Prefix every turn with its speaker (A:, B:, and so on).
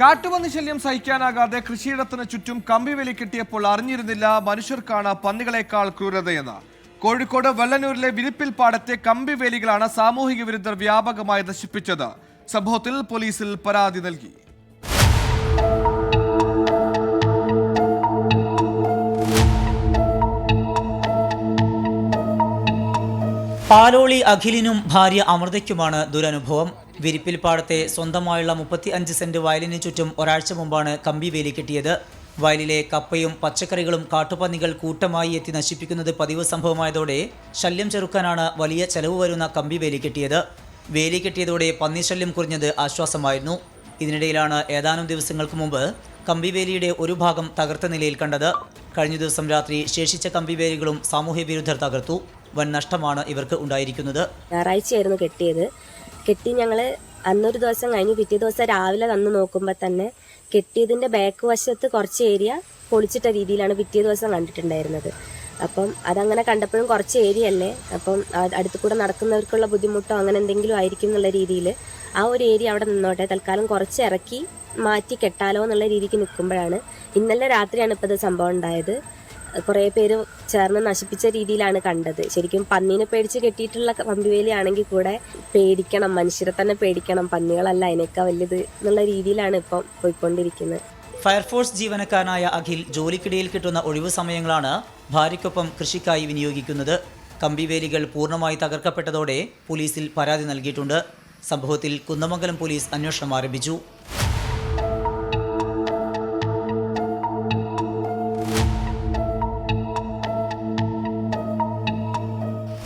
A: കാട്ടുപന്നി ശല്യം സഹിക്കാനാകാതെ കൃഷിയിടത്തിന് ചുറ്റും കമ്പിവേലി കെട്ടിയപ്പോൾ അറിഞ്ഞിരുന്നില്ല മനുഷ്യർക്കാണ് പന്നികളെക്കാൾ ക്രൂരതയെന്ന്. കോഴിക്കോട് വെള്ളനൂരിലെ വിരിപ്പിൽ പാടത്തെ കമ്പി വേലികളാണ് സാമൂഹിക വിരുദ്ധർ വ്യാപകമായി നശിപ്പിച്ചത്. സംഭവത്തിൽ പോലീസിൽ പരാതി നൽകി.
B: പാലോളി അഖിലിനും ഭാര്യ അമൃതയ്ക്കുമാണ് ദുരനുഭവം. വിരിപ്പിൽപ്പാടത്തെ സ്വന്തമായുള്ള മുപ്പത്തി അഞ്ച് സെന്റ് വയലിന് ചുറ്റും ഒരാഴ്ച മുമ്പാണ് കമ്പി വേലി കെട്ടിയത്. വയലിലെ കപ്പയും പച്ചക്കറികളും കാട്ടുപന്നികൾ കൂട്ടമായി എത്തി നശിപ്പിക്കുന്നത് പതിവ് സംഭവമായതോടെ ശല്യം ചെറുക്കാനാണ് വലിയ ചെലവ് വരുന്ന കമ്പി വേലി കെട്ടിയത്. വേലി കെട്ടിയതോടെ പന്നിശല്യം കുറഞ്ഞത് ആശ്വാസമായിരുന്നു. ഇതിനിടയിലാണ് ഏതാനും ദിവസങ്ങൾക്ക് മുമ്പ് കമ്പിവേലിയുടെ ഒരു ഭാഗം തകർത്ത നിലയിൽ കണ്ടത്. കഴിഞ്ഞ ദിവസം രാത്രി ശേഷിച്ച കമ്പിവേലികളും സാമൂഹ്യ വിരുദ്ധർ തകർത്തു. വൻ നഷ്ടമാണ് ഇവർക്ക് ഉണ്ടായിരിക്കുന്നത്.
C: ഞായറാഴ്ചയായിരുന്നു കെട്ടിയത്. കെട്ടി ഞങ്ങൾ അന്നൊരു ദിവസം കഴിഞ്ഞ് പിറ്റേ ദിവസം രാവിലെ വന്ന് നോക്കുമ്പോൾ തന്നെ കെട്ടിയതിന്റെ ബാക്ക് വശത്ത് കുറച്ച് ഏരിയ പൊളിച്ചിട്ട രീതിയിലാണ് പിറ്റേ ദിവസം കണ്ടിട്ടുണ്ടായിരുന്നത്. അപ്പം അതങ്ങനെ കണ്ടപ്പോഴും കുറച്ച് ഏരിയ അല്ലേ? അപ്പം അടുത്തു കൂടെ നടക്കുന്നവർക്കുള്ള ബുദ്ധിമുട്ടോ അങ്ങനെ എന്തെങ്കിലും ആയിരിക്കും എന്നുള്ള രീതിയിൽ ആ ഒരു ഏരിയ അവിടെ നിന്നോട്ടെ. തൽക്കാലം കുറച്ച് ഇറക്കി മാറ്റി കെട്ടാലോ എന്നുള്ള രീതിക്ക് നിൽക്കുമ്പോഴാണ് ഇന്നലെ രാത്രിയാണ് ഇപ്പോൾ ഇത് സംഭവം ഉണ്ടായത്. കുറേ പേര് ചേർന്ന് നശിപ്പിച്ച രീതിയിലാണ് കണ്ടത്. ശരിക്കും പന്നീനെ പേടിച്ച് കെട്ടിയിട്ടുള്ള കമ്പിവേലി ആണെങ്കിൽ കൂടെ പേടിക്കണം മനുഷ്യരെ തന്നെ പേടിക്കണം. പന്നികളല്ല അതിനൊക്കെ വലുത് എന്നുള്ള രീതിയിലാണ് ഇപ്പം പോയിക്കൊണ്ടിരിക്കുന്നത്.
B: ഫയർഫോഴ്സ് ജീവനക്കാരനായ അഖിൽ ജോലിക്കിടയിൽ കിട്ടുന്ന ഒഴിവു സമയങ്ങളാണ് ഭാര്യയ്ക്കൊപ്പം കൃഷിക്കായി വിനിയോഗിക്കുന്നത്. കമ്പിവേലികൾ പൂർണമായി തകർക്കപ്പെട്ടതോടെ പോലീസിൽ പരാതി നൽകിയിട്ടുണ്ട്. സംഭവത്തിൽ കുന്നമംഗലം പോലീസ് അന്വേഷണം ആരംഭിച്ചു.